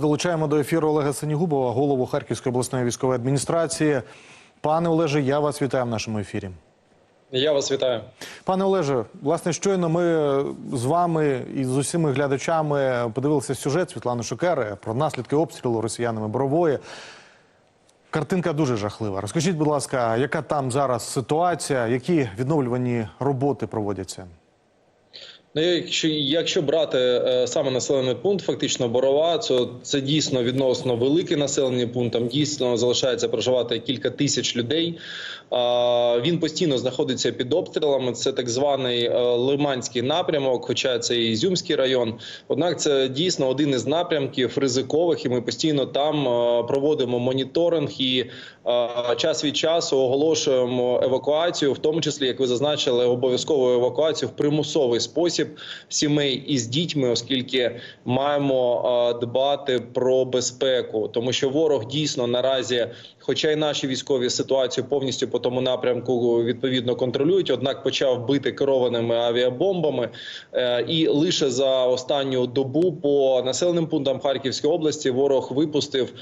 Долучаємо до ефіру Олега Сенігубова, голову Харківської обласної військової адміністрації. Пане Олеже, я вас вітаю в нашому ефірі. Я вас вітаю. Пане Олеже, власне, щойно ми з вами і з усіма глядачами подивилися сюжет Світлани Шукери про наслідки обстрілу росіянами Борової. Картинка дуже жахлива. Розкажіть, будь ласка, яка там зараз ситуація, які відновлювані роботи проводяться? Ну, якщо якщо брати е, саме населений пункт, фактично борова, то це дійсно відносно великий населений пункт. Там дійсно залишається проживати кілька тисяч людей. А, він постійно знаходиться під обстрілами. Це так званий е, Лиманський напрямок, хоча це і Ізюмський район. Однак це дійсно один із напрямків ризикових, і ми постійно там е, проводимо моніторинг і е, час від часу оголошуємо евакуацію, в тому числі, як ви зазначили, обов'язкову евакуацію в примусовий спосіб сімей із дітьми, оскільки маємо е, дбати про безпеку, тому що ворог дійсно наразі, хоча й наші військові ситуацію повністю по тому напрямку відповідно контролюють, однак почав бити керованими авіабомбами, Е, і лише за останню добу по населеним пунктам Харківської області ворог випустив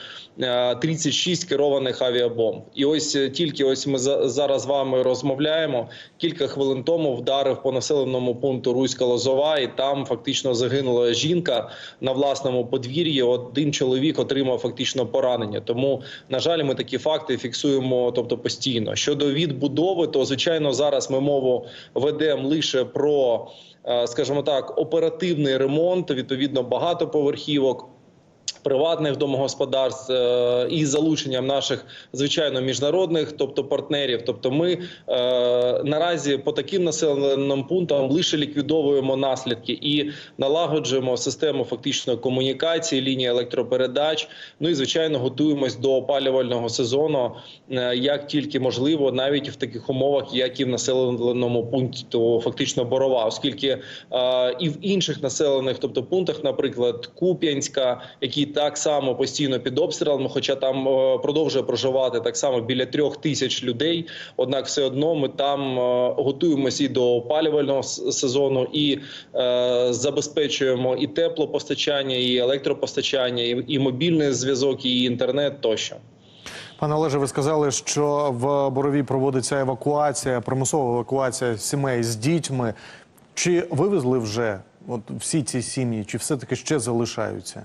е, 36 керованих авіабомб. І ось е, тільки ось ми за- зараз з вами розмовляємо. Кілька хвилин тому вдарив по населеному пункту Руська Лозова, і там фактично загинула жінка на власному подвір'ї. Один чоловік отримав фактично поранення. Тому, на жаль, ми такі факти фіксуємо, тобто постійно. Щодо відбудови, то звичайно зараз ми мову ведемо лише про, е, скажімо так, оперативний ремонт, відповідно багатоповерхівок. Приватних домогосподарств е, із залученням наших звичайно міжнародних, тобто партнерів. Тобто, ми е, наразі по таким населеним пунктам лише ліквідовуємо наслідки і налагоджуємо систему фактично комунікації, лінії електропередач. Ну і звичайно готуємось до опалювального сезону, е, як тільки можливо, навіть в таких умовах, як і в населеному пункті, то фактично борова, оскільки і в інших населених, тобто пунктах, наприклад, Куп'янська, які так само постійно під обстрілами, хоча там е, продовжує проживати так само біля трьох тисяч людей. Однак, все одно ми там е, готуємося і до опалювального сезону, і е, забезпечуємо і теплопостачання, і електропостачання, і, і мобільний зв'язок, і інтернет тощо. Пане Олеже, ви сказали, що в Боровій проводиться евакуація, примусова евакуація сімей з дітьми. Чи вивезли вже от всі ці сім'ї, чи все-таки ще залишаються?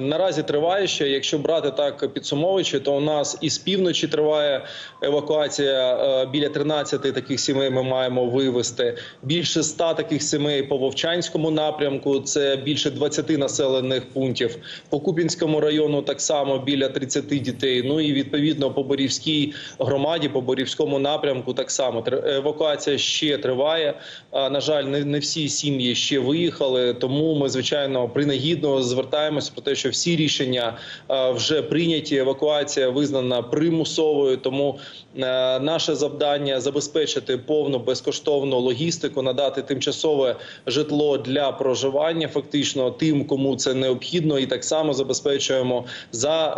Наразі триває ще. Якщо брати так підсумовуючи, то у нас із півночі триває евакуація. е, Біля 13 таких сімей ми маємо вивезти. Більше 100 таких сімей по Вовчанському напрямку. Це більше 20 населених пунктів. По Купінському району так само біля 30 дітей. Ну і відповідно по Борівській громаді, по Борівському напрямку так само евакуація ще триває. На жаль, не, всі сім'ї ще виїхали. Тому ми звичайно принагідно звертаємося про те, що всі рішення е, вже прийняті. Евакуація визнана примусовою. Тому е, наше завдання забезпечити повну безкоштовну логістику, надати тимчасове житло для проживання, фактично тим, кому це необхідно, і так само забезпечуємо за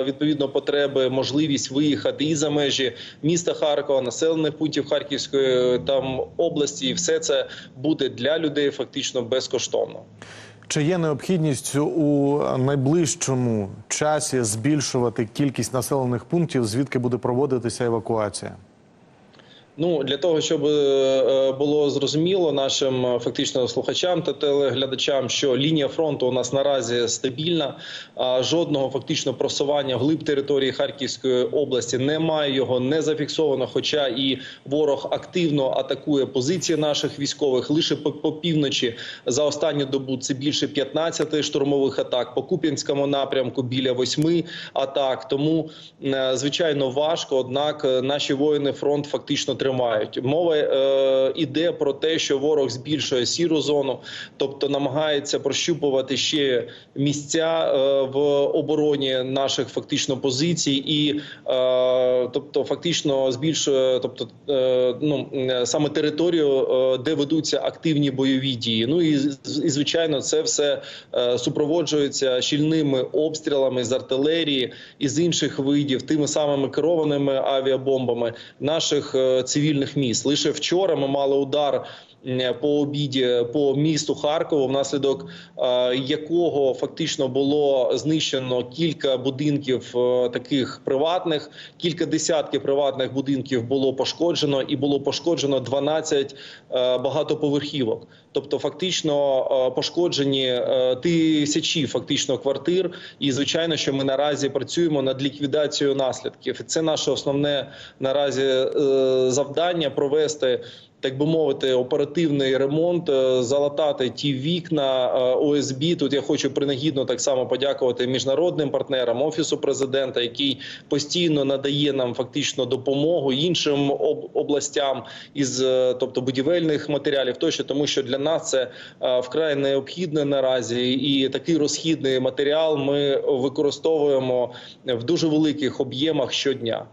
е, відповідно потреби можливість виїхати і за межі міста Харкова, населених пунктів Харківської там області, і все це буде для людей фактично безкоштовно. Чи є необхідність у найближчому часі збільшувати кількість населених пунктів, звідки буде проводитися евакуація? Ну для того, щоб е, було зрозуміло нашим е, фактично слухачам та телеглядачам, що лінія фронту у нас наразі стабільна, а жодного фактично просування вглиб території Харківської області немає. Його не зафіксовано. Хоча і ворог активно атакує позиції наших військових лише по, півночі за останню добу. Це більше 15 штурмових атак. По Куп'янському напрямку біля 8 атак. Тому е, звичайно важко. Однак е, наші воїни фронт фактично тримають. Мова е, іде про те, що ворог збільшує сіру зону, тобто намагається прощупувати ще місця е, в обороні наших фактично позицій, і е, тобто фактично збільшує, тобто е, ну саме територію, е, де ведуться активні бойові дії. Ну і, і звичайно, це все е, супроводжується щільними обстрілами з артилерії і з інших видів, тими самими керованими авіабомбами наших е, цивільних міст. Лише вчора ми мали удар по обіді по місту Харкову, внаслідок е, якого фактично було знищено кілька будинків е, таких приватних, кілька десятків приватних будинків було пошкоджено, і було пошкоджено 12 е, багатоповерхівок. Тобто, фактично е, пошкоджені е, тисячі фактично квартир. І звичайно, що ми наразі працюємо над ліквідацією наслідків. Це наше основне наразі е, завдання провести. Так би мовити, оперативний ремонт, е, залатати ті вікна е, ОСБ. Тут я хочу принагідно так само подякувати міжнародним партнерам офісу президента, який постійно надає нам фактично допомогу іншим об- областям із, е, тобто будівельних матеріалів, тощо, тому що для нас це вкрай необхідне наразі, і такий розхідний матеріал ми використовуємо в дуже великих об'ємах щодня.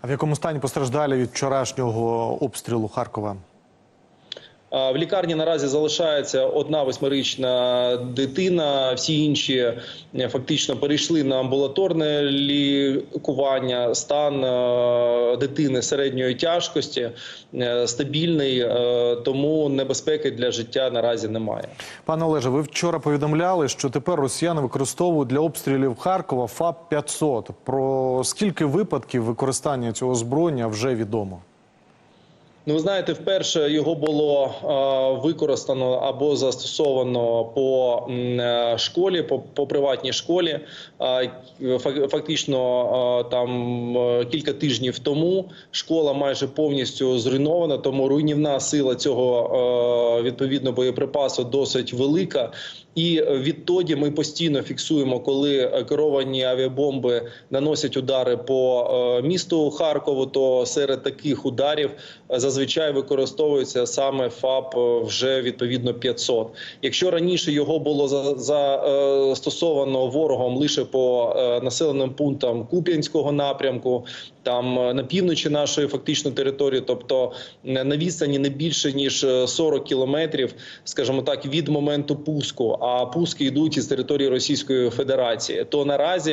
А в якому стані постраждалі від вчорашнього обстрілу Харкова? В лікарні наразі залишається одна восьмирічна дитина. Всі інші е, фактично перейшли на амбулаторне лікування. Стан е, дитини середньої тяжкості е, стабільний, тому небезпеки для життя наразі немає. Пане Олеже, ви вчора повідомляли, що тепер росіяни використовують для обстрілів Харкова ФАП-500. Про скільки випадків використання цього озброєння вже відомо? Ну, ви знаєте, вперше його було е, використано або застосовано по е, школі, по, по приватній школі. Е, фак- фактично, е, там е, кілька тижнів тому школа майже повністю зруйнована, тому руйнівна сила цього е, відповідно боєприпасу досить велика. І відтоді ми постійно фіксуємо, коли керовані авіабомби наносять удари по е, місту Харкову. То серед таких ударів е, зазвичай використовується саме ФАП е, вже відповідно 500. Якщо раніше його було за, застосовано ворогом лише по е, населеним пунктам Куп'янського напрямку, там е, на півночі нашої фактично території, тобто е, на відстані не більше ніж е, 40 кілометрів, скажімо так, від моменту пуску. А пуски йдуть із території Російської Федерації. То наразі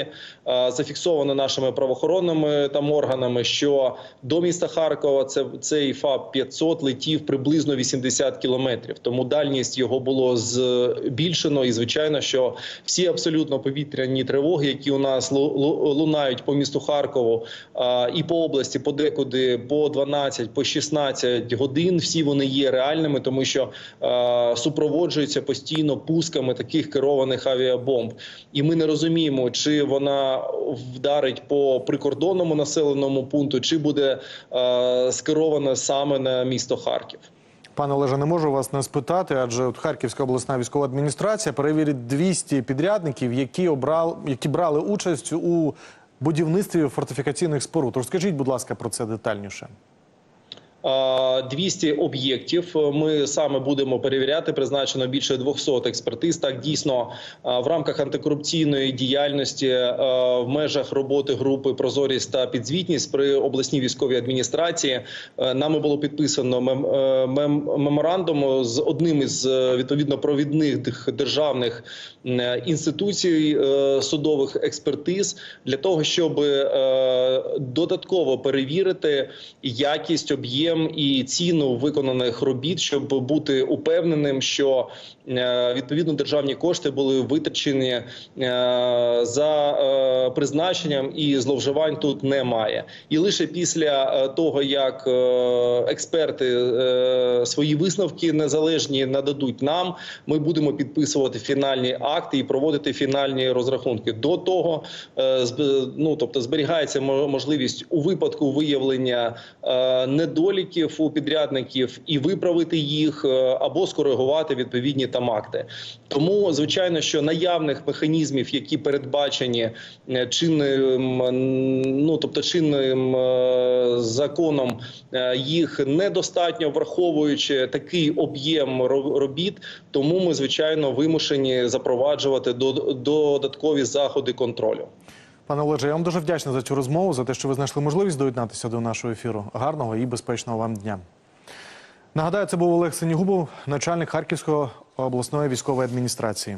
е, зафіксовано нашими правоохоронними там органами, що до міста Харкова це цей ФАП 500 летів приблизно 80 кілометрів. Тому дальність його було збільшено. І звичайно, що всі абсолютно повітряні тривоги, які у нас лу- лу- лунають по місту Харкову і по області, подекуди по 12, по 16 годин. Всі вони є реальними, тому що а, супроводжуються постійно пусками таких керованих авіабомб. І ми не розуміємо, чи вона вдарить по прикордонному населеному пункту, чи буде а, скерована саме на місто Харків. Пане Олеже, не можу вас не спитати, адже от Харківська обласна військова адміністрація перевірить 200 підрядників, які обрали, які брали участь у будівництві фортифікаційних споруд. Розкажіть, будь ласка, про це детальніше. А, 200 об'єктів ми саме будемо перевіряти. Призначено більше 200 експертиз. Так дійсно в рамках антикорупційної діяльності в межах роботи групи Прозорість та підзвітність при обласній військовій адміністрації нами було підписано е, меморандум з одним із е, відповідно провідних державних е, інституцій судових експертиз для того, щоб додатково перевірити якість, об'єм і ціну виконаних робіт, щоб бути упевненим, що е, відповідно державні кошти були витрачені е, за е, призначенням, і зловживань тут немає. І лише після того, як експерти свої висновки незалежні нададуть нам, ми будемо підписувати фінальні акти і проводити фінальні розрахунки. До того ну тобто зберігається мо- можливість у випадку виявлення е, недоліків у підрядників і виправити їх е, або скоригувати відповідні там акти. Тому звичайно, що наявних механізмів, які передбачені е, чинним, ну тобто чинним е, законом, їх недостатньо враховуючи такий об'єм ро- робіт. Тому ми звичайно вимушені запроваджувати до- додаткові заходи контролю. Пане Олеже, я вам дуже вдячний за цю розмову, за те, що ви знайшли можливість доєднатися до нашого ефіру. Гарного і безпечного вам дня. Нагадаю, це був Олег Синігубов, начальник Харківської обласної військової адміністрації.